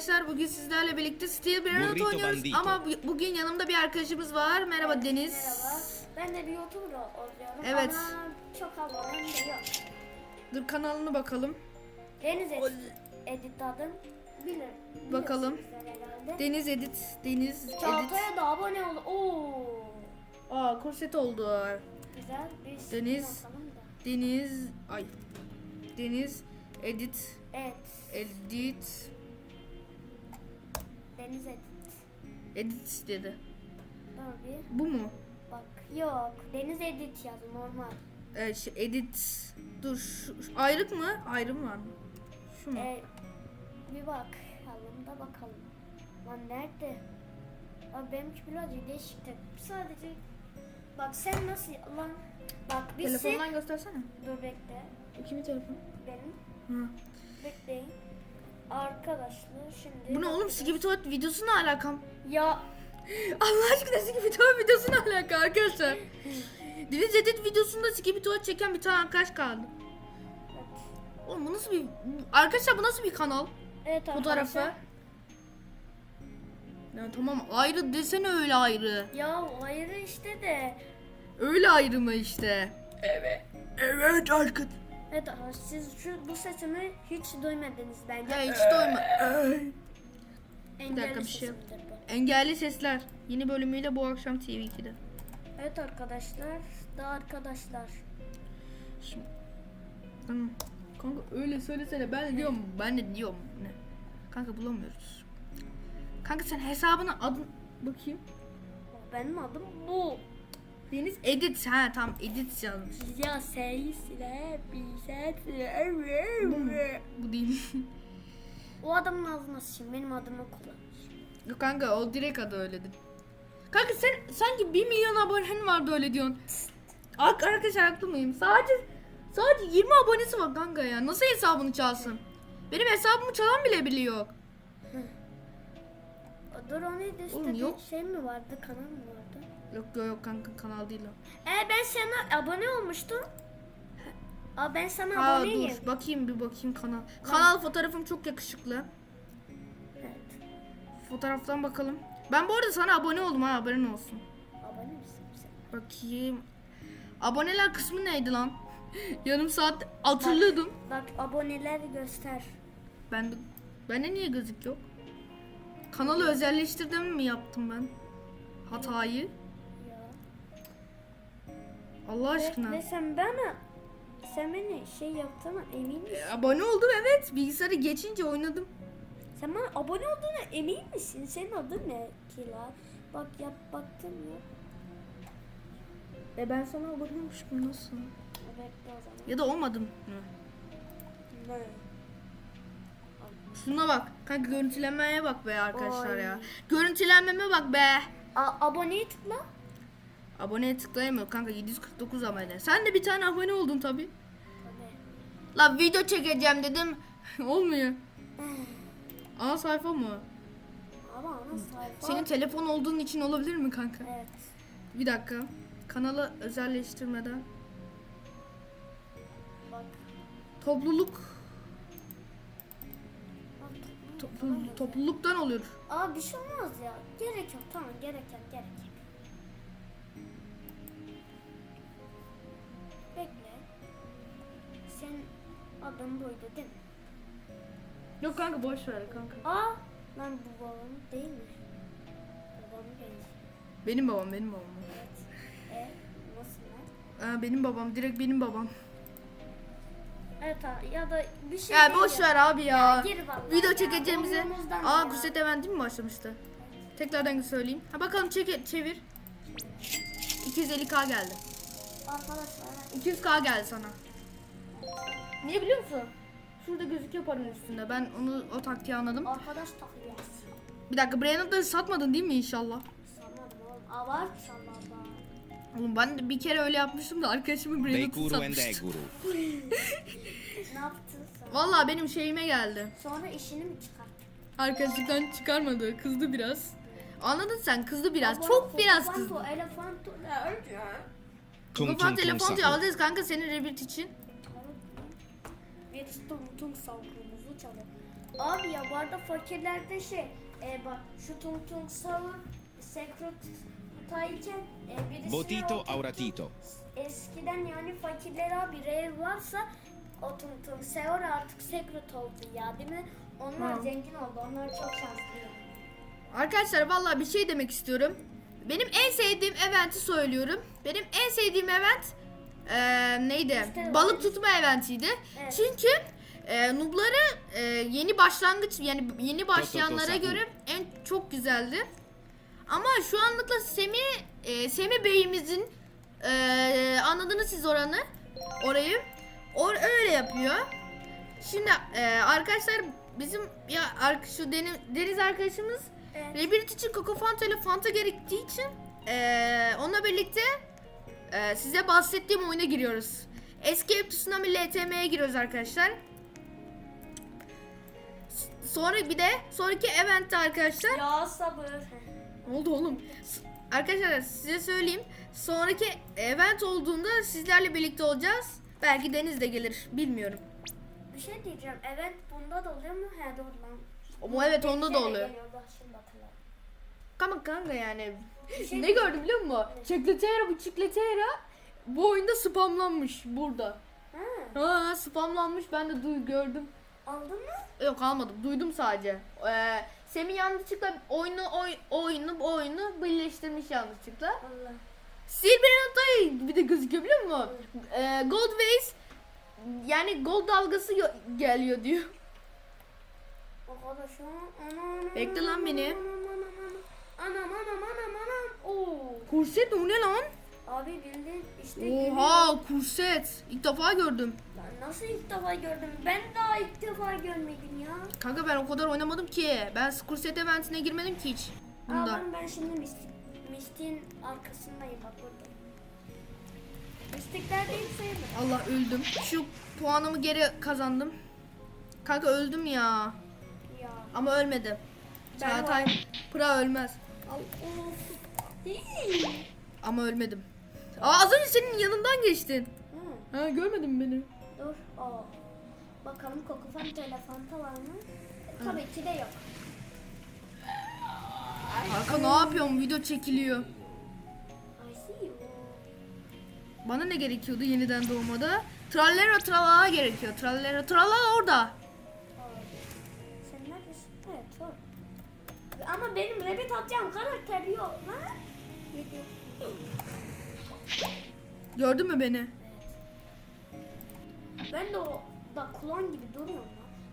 arkadaşlar. Bugün sizlerle birlikte Steel Burrito oynuyoruz. Bandito. Ama bu- bugün yanımda bir arkadaşımız var. Merhaba Deniz. Merhaba. Ben de bir YouTuber oluyorum Evet. ama çok abonem de yok. Dur kanalına bakalım. Deniz Edit, edit adım. Bilir. Bakalım. Deniz Edit. Deniz Edit. Çağatay'a da abone ol. Oo. Aa korset oldu. Güzel bir skin Deniz. Deniz. Ay. Deniz Edit. Evet. Edit. Deniz Edit. Edit dedi. Dur bir. Bu mu? Bak. Yok. Deniz Edit yaz normal. Ee, şu edit. Dur. Şu, şu ayrık mı? Ayrım var mı? Şu mu? Ee, bir bak. Bakalım da bakalım. Lan nerede? Abi benimki birazcık değişikti. Sadece bak sen nasıl lan bak bir sil- Telefondan göstersene. Dur bekle. Kimin telefonu? Benim. Hı. Bekleyin. Arkadaşlar şimdi. Bu ne oğlum? Skibidi Tuvalet videosu ne alakam? Ya Allah aşkına Skibidi Tuvalet videosu ne alaka arkadaşlar? Deniz Edit videosunda Skibidi Tuvalet çeken bir tane arkadaş kaldı. Oğlum bu nasıl bir... Arkadaşlar bu nasıl bir kanal? evet Fotoğrafı. arkadaşlar. Ya tamam ayrı desene öyle ayrı. Ya ayrı işte de. Öyle ayrı mı işte? Evet. Evet arkadaş. Evet arkadaşlar, siz şu bu sesimi hiç duymadınız bence. Ya hiç doyma. Engelli dakika, bir şey yok. sesimdir bu. Engelli Sesler. Yeni bölümüyle bu akşam TV2'de. Evet arkadaşlar. Da arkadaşlar. Şimdi... Tamam. Kanka öyle söylesene ben de diyorum ben de diyorum ne? Kanka bulamıyoruz. Kanka sen hesabına adın bakayım. Benim adım bu. Deniz Edit ha tam Edit yazmış. Ya seyisle bize Bu değil. O adamın ağzına sıçayım. Benim adımı kullanmış. Yok kanka o direkt adı öyledir. Kanka sen sanki 1 milyon abonen vardı öyle diyorsun. Ak arkadaşlar haklı mıyım? Sadece sadece 20 abonesi var kanka ya. Nasıl hesabını çalsın? Benim hesabımı çalan bile biliyor. Dur o neydi işte Oğlum yok. şey mi vardı kanal mı vardı? Yok yok yok kanka kanal değil o. E ben sana abone olmuştum. Aa ben sana Ha aboneyim. dur bakayım bir bakayım kanal. Kanal fotoğrafım çok yakışıklı. Evet. Fotoğraftan bakalım. Ben bu arada sana abone oldum ha haberin olsun. Abone misin sen? Bakayım. Aboneler kısmı neydi lan? Yarım saat hatırladım. Bak aboneler göster. Ben de, bende niye gözük yok? Kanalı özelleştirdim mi yaptım ben? Hatayı. Allah aşkına. Ve sen bana sen beni şey yaptığına emin misin? E, abone oldum evet. Bilgisayarı geçince oynadım. Sen bana abone olduğuna emin misin? Senin adın ne ki lan? Bak yap baktım ya. E ben sana abone olmuşum nasıl? Bekle o zaman. Ya da olmadım. mı? Ne? Şuna bak. Kanka görüntülenmeye bak be arkadaşlar Oy. ya. Görüntülenmeme bak be. A- aboneye tıkla. Aboneye tıklayamıyor kanka 749 abone. Sen de bir tane abone oldun tabi. Tabii. La video çekeceğim dedim. Olmuyor. Ana sayfa mı? Ama ana sayfa. Senin telefon olduğun için olabilir mi kanka? Evet. Bir dakika. Kanalı özelleştirmeden. Bak. Topluluk. bak. Toplu- topluluktan olur. Aa bir şey olmaz ya. Gerek yok tamam gerek yok gerek yok. Adın buydu değil mi? Yok kanka boş ver kanka. Aa lan bu babam değil mi? Babam değil. Benim babam benim babam. Evet. E nasıl lan? Aa, benim babam direkt benim babam. Evet ha, ya da bir şey Ya değil boş ver abi ya. Ya gir vallahi Video ya, çekeceğimize. umurumuzdan Aa ya. Kuset Event değil mi başlamıştı? Tekrardan söyleyeyim. Ha bakalım çek çevir. 250k geldi. Arkadaşlar 200k geldi sana. Niye biliyor musun? Şurada gözüküyor paranın üstünde. Ben onu o taktiği anladım. arkadaş takıyoruz. Bir dakika Brainot'ları satmadın değil mi inşallah? Sanmadım oğlum. Aa var. Oğlum ben de bir kere öyle yapmıştım da arkadaşımı Brainot'u Beikuru and satmıştım. Eguru. Ne yaptın sen? Valla benim şeyime geldi. Sonra işini mi çıkarttın? Arkadaşlıktan çıkarmadı. Kızdı biraz. Anladın sen kızdı biraz. Çok biraz elefanto, kızdı. Elefanto nerede? Tung Kafan tung tung telefoncu sahur. alacağız kanka senin Revit için. Tung tung savrumuzu çalın. Abi ya bu arada fakirlerde şey e, bak şu tung tung savur sekretayken e, birisine Botito auratito. eskiden yani fakirlere abi ev varsa o tung tung savur artık sekret oldu ya değil mi? Onlar Ha. zengin oldu. Onlar çok şanslı. Arkadaşlar vallahi bir şey demek istiyorum. Benim en sevdiğim eventi söylüyorum. Benim en sevdiğim event eee, neydi? İşte Balık o- tutma eventiydi. Evet. Çünkü eee nubları eee, yeni başlangıç yani yeni başlayanlara göre en çok güzeldi. Ama şu anlıkla Semi eee Semi Bey'imizin eee anladınız siz oranı orayı. Or öyle yapıyor. Şimdi eee, arkadaşlar bizim ya ark- şu deniz, deniz arkadaşımız Evet. Rebirth için Coco Fanta ile Fanta gerektiği için eee onunla birlikte eee, size bahsettiğim oyuna giriyoruz. Escape Tsunami LTM'ye giriyoruz arkadaşlar. Sonra bir de sonraki eventte arkadaşlar Ya sabır. ne oldu oğlum? Arkadaşlar size söyleyeyim. Sonraki event olduğunda sizlerle birlikte olacağız. Belki Deniz de gelir. Bilmiyorum. Bir şey diyeceğim. Evet bunda da oluyor mu? He doğru lan. Ama evet onda da oluyor. geliyor, bak şimdi hatırladım. Ama kanka yani şey ne gördüm biliyor musun? Çikletera bu çikletera bu oyunda spamlanmış burada. Ha, Ha spamlanmış ben de duy gördüm. aldın mı? Yok almadım duydum sadece. Ee, Semih yanlışlıkla oyunu oy, oyunu oyunu birleştirmiş yanlışlıkla. Allah. Silver'in Atay bir de gözüküyor biliyor musun? Ee, gold Waves yani gold dalgası yo- geliyor diyor. Arkadaşım. Bekle lan beni. Anam anam anam anam. Oo. Kurset o ne lan? Abi bildin işte gülüyor. Oha kurset. İlk defa gördüm. Ben nasıl ilk defa gördüm? Ben daha ilk defa görmedim ya. Kanka ben o kadar oynamadım ki. Ben kurset eventine girmedim ki hiç. Aa, Bunda. ben, ben şimdi mistik, mistiğin arkasındayım bak burada. Mistikler değil sayılır. Allah öldüm. Şu puanımı geri kazandım. Kanka öldüm ya. Ya. Ama ölmedim. Ben Çağatay Pra ölmez. Ama ölmedim. Aa az önce senin yanından geçtin. Hı. Ha görmedin mi beni? Dur. Aa. Bakalım koku fanta ile fanta var mı? Tabii ki de yok. Kanka ne yapıyorsun? Video çekiliyor. Bana ne gerekiyordu yeniden doğmada? Trallera tralala gerekiyor. Trallera tralala orada. Ama benim rabbit atacağım karakter yok lan. Gördün mü beni? Ben de o da kulağın gibi duruyorum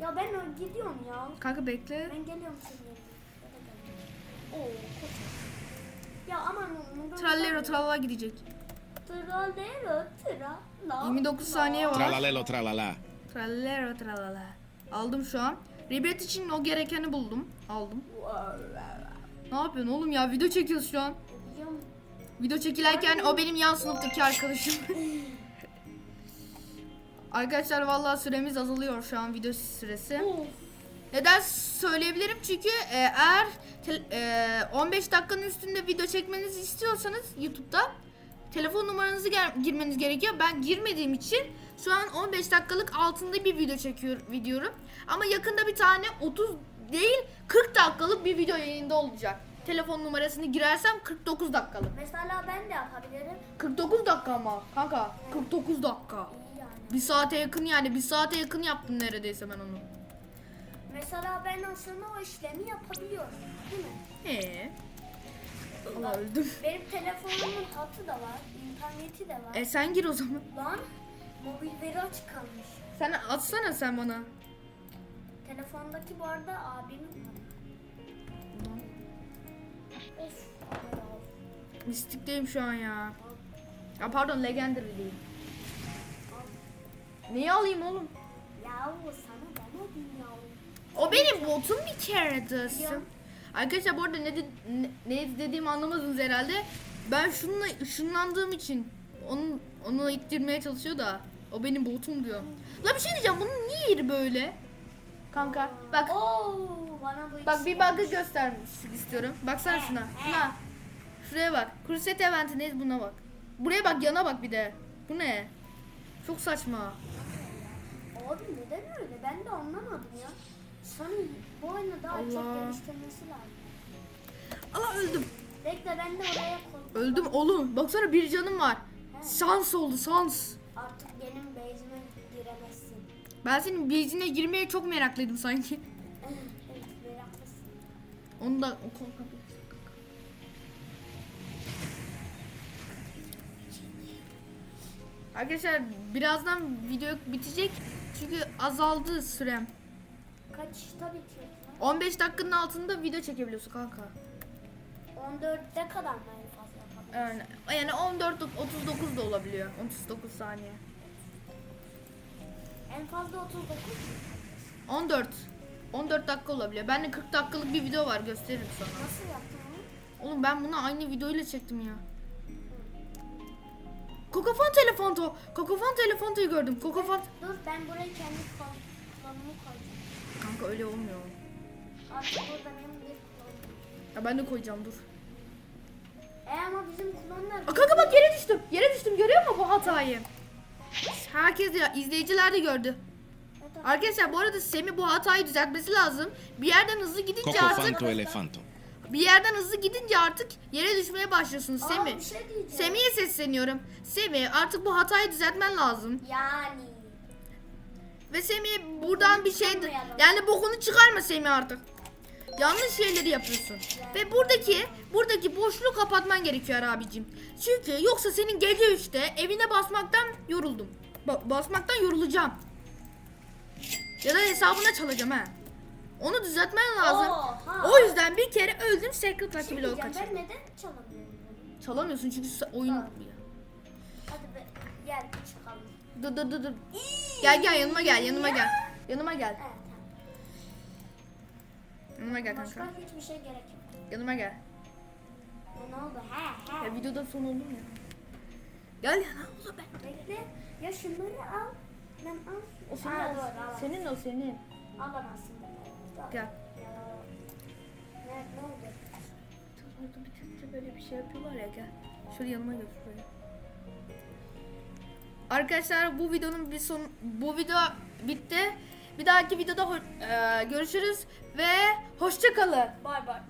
ya. Ya ben o gidiyorum ya. Kanka bekle. Ben geliyorum senin yanına. Oo koşun. Ya aman onu Trallera tralala gidecek. Trallero trala. 29 saniye var. Tralalelo tralala. Trallera tralala. Aldım şu an. Rebirth için o gerekeni buldum. Aldım. Ne yapıyorsun oğlum ya? Video çekiyoruz şu an. Video çekilerken o benim yan sınıftaki arkadaşım. Arkadaşlar vallahi süremiz azalıyor şu an video süresi. Neden söyleyebilirim? Çünkü e, eğer e, 15 dakikanın üstünde video çekmenizi istiyorsanız YouTube'da telefon numaranızı girmeniz gerekiyor. Ben girmediğim için şu an 15 dakikalık altında bir video çekiyor videorum. Ama yakında bir tane 30 değil 40 dakikalık bir video yayında olacak. Telefon numarasını girersem 49 dakikalık. Mesela ben de yapabilirim. 49 dakika ama kanka 49 dakika. İyi yani. Bir saate yakın yani bir saate yakın yaptım neredeyse ben onu. Mesela ben aslında o işlemi yapabiliyorum. Değil mi? Ee. Allah öldüm. Benim telefonumun hatı da var. interneti de var. E sen gir o zaman. Lan mobil veri açık kalmış. Sen atsana sen bana. Telefondaki bu arada abimin. Of. Mistikteyim şu an ya. Ya pardon Legendary değil. Neyi alayım oğlum? Yahu sana o dünya O benim botum bir kere dostum. Arkadaşlar bu arada ne, de- ne, ne dediğimi anlamadınız herhalde. Ben şununla ışınlandığım için onu, onu ittirmeye çalışıyor da. O benim botum diyor. La bir şey diyeceğim bunun niye yeri böyle? Kanka bak Oo, bana bu Bak bir bug'ı göstermek istiyorum. Baksana şuna. Şuna. Şuraya bak. Kurset eventindeyiz buna bak. Buraya bak yana bak bir de. Bu ne? Çok saçma. Abi neden öyle? Ben de anlamadım ya. Sony bu oyunu daha çok Allah. geliştirmesi lazım. Allah öldüm. Bekle ben de oraya koy. Öldüm oğlum. Baksana bir canım var. Sans oldu sans. Artık. Ben senin base'ine girmeye çok meraklıydım sanki. meraklısın. Onu da o konu Arkadaşlar birazdan video bitecek çünkü azaldı sürem. Kaçta bitiyor? 15 dakikanın altında video çekebiliyorsun kanka. 14'te kadar mı en fazla? Yani, yani 14 39 da olabiliyor. 39 saniye. En fazla 39. 14 14 dakika olabiliyor. Bende 40 dakikalık bir video var gösteririm sana. Nasıl yaptın onu? Oğlum ben bunu aynı videoyla çektim ya. Kokofon telefonto. Kokofon telefontoyu gördüm. Kokofon. Dur ben buraya kendi klonumu koyacağım. Kanka öyle olmuyor. Artık burada benim bir. Ya ben de koyacağım dur. E ama bizim klonlar... Aa, kanka bak yere düştüm. Yere düştüm. Görüyor musun bu hatayı? Herkes ya izleyiciler de gördü. Arkadaşlar bu arada Semih bu hatayı düzeltmesi lazım. Bir yerden hızlı gidince artık Cocofanto elefanto. bir yerden hızlı gidince artık yere düşmeye başlıyorsunuz Aa, Semih. bir şey diyeceğim. Semih'e sesleniyorum. Semih artık bu hatayı düzeltmen lazım. Yani. Ve Semih buradan bir şey çıkarmayalım. yani bokunu çıkarma Semih artık. Yanlış şeyleri yapıyorsun. Ve buradaki buradaki boşluğu kapatman gerekiyor abicim. Çünkü yoksa senin gece 3'te evine basmaktan yoruldum. Ba- basmaktan yorulacağım. Ya da hesabına çalacağım ha. Onu düzeltmen lazım. Oha. O yüzden bir kere öldüm Secret Lucky Block diyeceğim, kaçırdım. ben neden çalamıyorum? Çalamıyorsun çünkü oyun... Tamam. Hadi be gel çıkalım. Dur dur dur dur. Gel gel yanıma gel yanıma gel. Yanıma gel. Evet. Yanıma gel Başka kanka. hiçbir şey gerek yok. Yanıma gel. Ya ne oldu? He he. Ya videoda son oldum ya. Gel ya ne oldu be? Bekle. Ya şunları al. Ben al. O senin, Aa, o- doğru, al. senin o senin. Alamazsın. Gel. Ya. Ne, ne oldu? Orada bitince böyle bir şey yapıyorlar ya gel. Şöyle yanıma götür böyle. Arkadaşlar bu videonun bir son bu video bitti. Bir dahaki videoda eee, görüşürüz ve hoşça kalın. Bay bay.